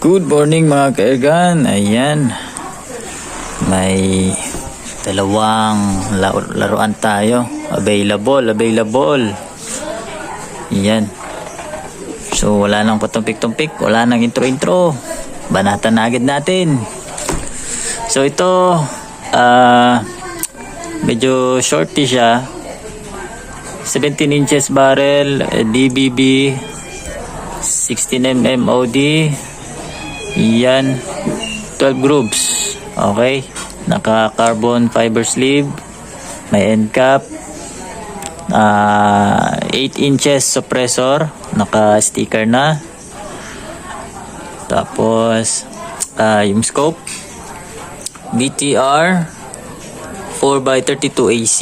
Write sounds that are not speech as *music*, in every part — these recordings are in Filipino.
Good morning mga kaegan. Ayan. May dalawang la- laruan tayo. Available, available. Ayan. So wala nang patumpik-tumpik, wala nang intro-intro. Banatan na agad natin. So ito, ah, medyo shorty siya. 17 inches barrel, eh, DBB, 16mm OD, yan, 12 grooves. Okay, naka carbon fiber sleeve, may end cap, ah 8 inches suppressor, naka sticker na. Tapos, ah, yung scope, BTR 4x32 AC.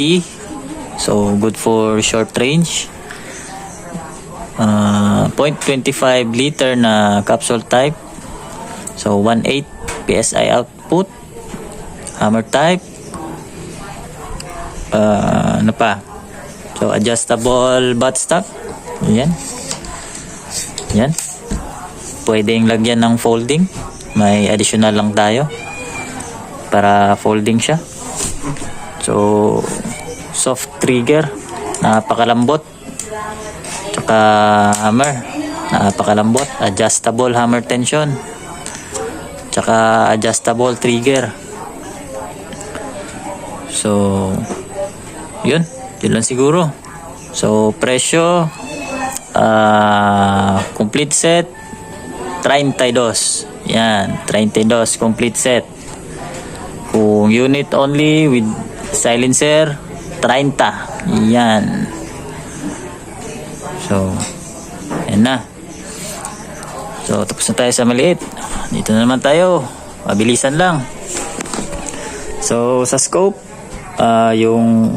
So, good for short range. Uh, 0.25 liter na capsule type. So, 1.8 PSI output. Hammer type. Uh, ano pa? So, adjustable buttstock. Yan. Yan. Pwedeng lagyan ng folding. May additional lang tayo. Para folding siya. So, soft trigger. Napakalambot. Tsaka hammer. Napakalambot. Adjustable hammer tension. Tsaka adjustable trigger. So, yun. Yun lang siguro. So, presyo. ah complete set. 32. Yan. 32. Complete set. Kung unit only with silencer, 30. Yan. So, yan na. So, tapos na tayo sa maliit. Dito na naman tayo. Mabilisan lang. So, sa scope, ah yung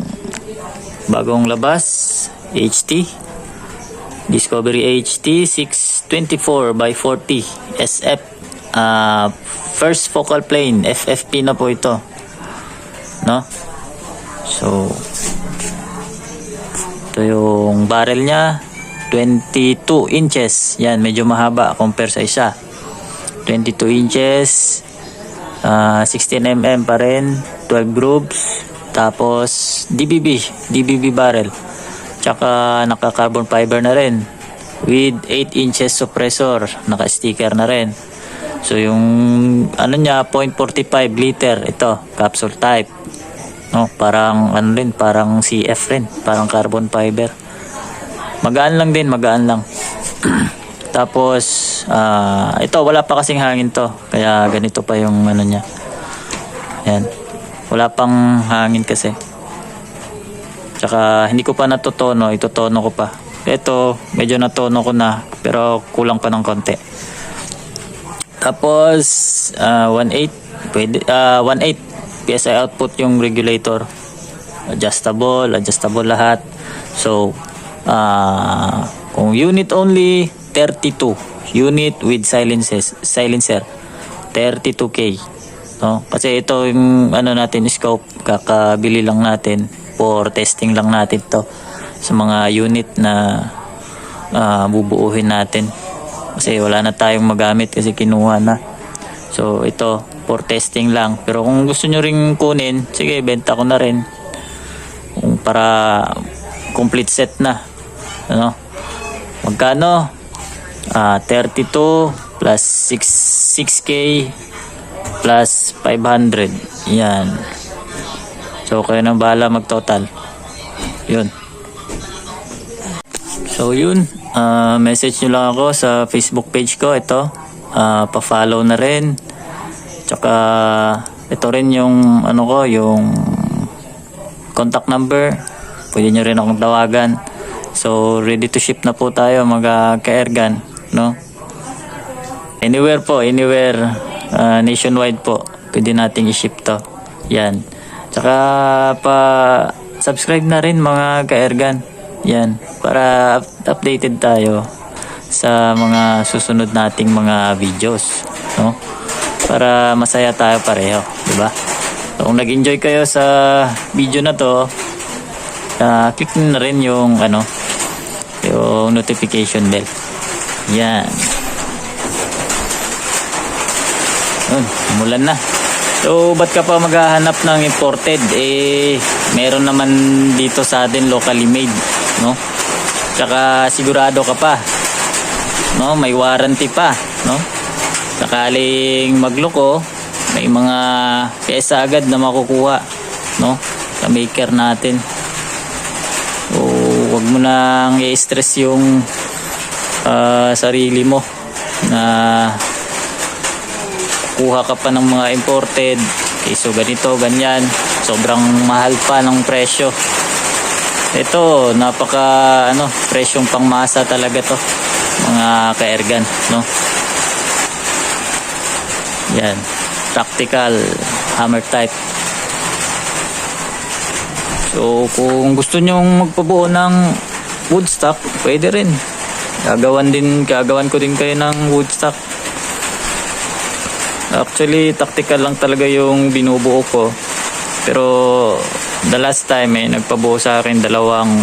bagong labas, HT. Discovery HT 624 by 40 SF. ah first focal plane, FFP na po ito. No? So, ito yung barrel niya. 22 inches. Yan, medyo mahaba compare sa isa. 22 inches. ah 16mm pa rin. 12 grooves. Tapos, DBB. DBB barrel. Tsaka, naka-carbon fiber na rin. With 8 inches suppressor. Naka-sticker na rin. So, yung ano niya, 0.45 liter. Ito, capsule type. No, parang ano rin, parang CF rin, parang carbon fiber. Magaan lang din, magaan lang. *clears throat* Tapos ah, ito wala pa kasing hangin to, kaya ganito pa yung ano niya. Yan. Wala pang hangin kasi. Tsaka hindi ko pa natutono, itutono ko pa. Ito, medyo natono ko na, pero kulang pa ng konti. Tapos ah, 1.8 pwede ah 1.8 PSI output yung regulator. Adjustable, adjustable lahat. So ah kung unit only 32 unit with silences silencer 32k no kasi ito yung ano natin scope kakabili lang natin for testing lang natin to sa mga unit na ah, bubuuhin natin kasi wala na tayong magamit kasi kinuha na. So ito, for testing lang. Pero kung gusto nyo ring kunin, sige, benta ko na rin. Para complete set na. Ano? Magkano? Ah, 32 plus 6, 6K plus 500. Yan. So kayo nang bahala mag-total. Yun. So yun, ah, message nyo lang ako sa Facebook page ko. Ito, Ah, pa-follow na rin. Tsaka ito rin yung ano ko, yung contact number. Pwede nyo rin akong tawagan. So ready to ship na po tayo mga ka-airgun, no? Anywhere po, anywhere ah, nationwide po. Pwede nating i-ship to. Yan. Tsaka pa subscribe na rin mga ka-airgun. Yan. Para up- updated tayo sa mga susunod nating mga videos, no? Para masaya tayo pareho, 'di ba? So, kung nag-enjoy kayo sa video na 'to, ah, click na rin yung ano, yung notification bell. Yan. Yun, umulan na. So, ba't ka pa maghahanap ng imported? Eh, meron naman dito sa atin locally made, no? Tsaka sigurado ka pa, no? May warranty pa, no? Sakaling magloko, may mga pyesa agad na makukuha, no? Sa maker natin. Mo nang i-stress yung ah, sarili mo na kuha ka pa ng mga imported so ganito, ganyan sobrang mahal pa ng presyo ito, napaka ano, presyong pangmasa talaga to mga ka-ergan no? yan tactical hammer type so kung gusto nyong magpabuo ng woodstock pwede rin gagawan din gagawan ko din kayo ng woodstock Actually, tactical lang talaga yung binubuo ko. Pero the last time eh, nagpabuo sa akin dalawang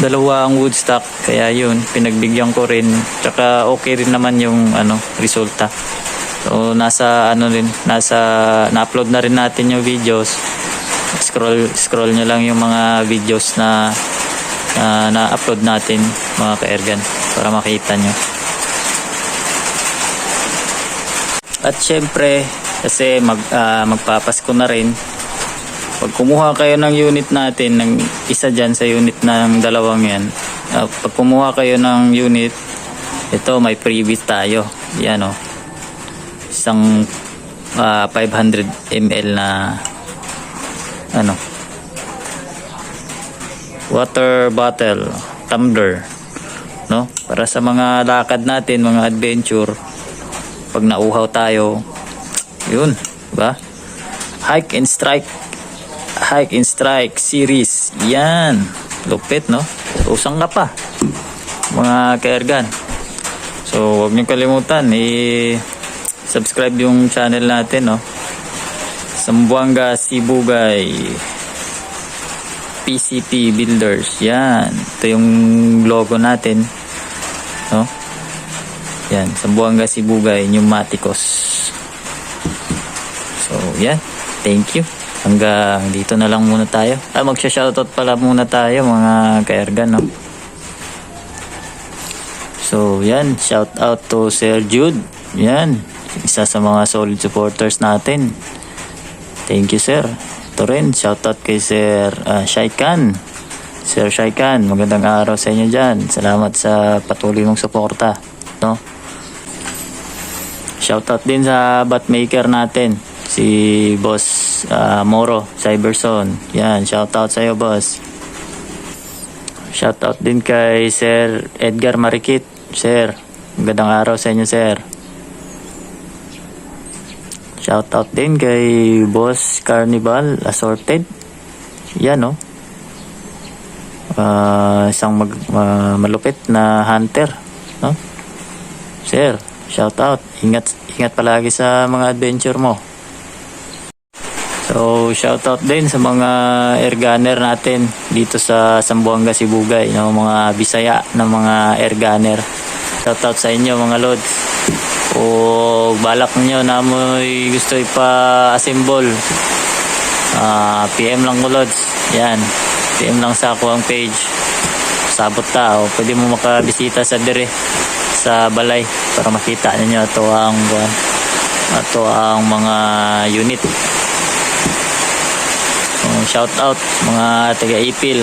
dalawang woodstock. Kaya yun, pinagbigyan ko rin. Tsaka okay rin naman yung ano, resulta. So, nasa ano rin, nasa na-upload na rin natin yung videos. Scroll scroll nyo lang yung mga videos na na na-upload natin mga ka-ergan para makita nyo. At syempre, kasi mag, ah, magpapasko na rin, pag kumuha kayo ng unit natin, ng isa dyan sa unit ng dalawang yan, ah, pag kumuha kayo ng unit, ito may freebie tayo. Yan o. Isang ah, 500 ml na ano? Water bottle. Tumbler. No? Para sa mga lakad natin mga adventure pag nauhaw tayo yun ba? Hike and strike. Hike and strike series. Yan. Lupit no? Usang ka pa mga kaergan. So huwag niyo kalimutan i subscribe yung channel natin no Sambuanga Sibugay PCP Builders yan ito yung logo natin no yan, Sambuanga Sibugay, Pneumaticos. So, yan. Thank you. Hanggang dito na lang muna tayo. Ah, magsha-shoutout pala muna tayo mga kaergan, no? So, yan. Shout out to Sir Jude. Yan. Isa sa mga solid supporters natin. Thank you, sir. Ito rin. Shout out kay Sir uh, Shaikan. Sir Shaikan, magandang araw sa inyo dyan. Salamat sa patuloy mong suporta. No? Shoutout din sa batmaker natin, si Boss ah, Moro, Cyberzone. Yan, shoutout sa iyo, boss. Shoutout din kay Sir Edgar Marikit. Sir, magandang araw sa inyo, sir. Shoutout din kay Boss Carnival Assorted. Yan, no? Ah, isang mag, ma- malupit na hunter, no? Sir, shout out. Ingat ingat palagi sa mga adventure mo. So, shout out din sa mga air gunner natin dito sa Sambuanga Sibugay, no? mga Bisaya na mga air gunner. Shout out sa inyo mga lods. O balak niyo na mo'y gusto ipa-assemble. Ah, PM lang ko lods. Yan. PM lang sa ako ang page. Sabot ta o pwede mo makabisita sa dire sa balay para makita ninyo ito ang ito ang mga unit so, shout out mga taga Ipil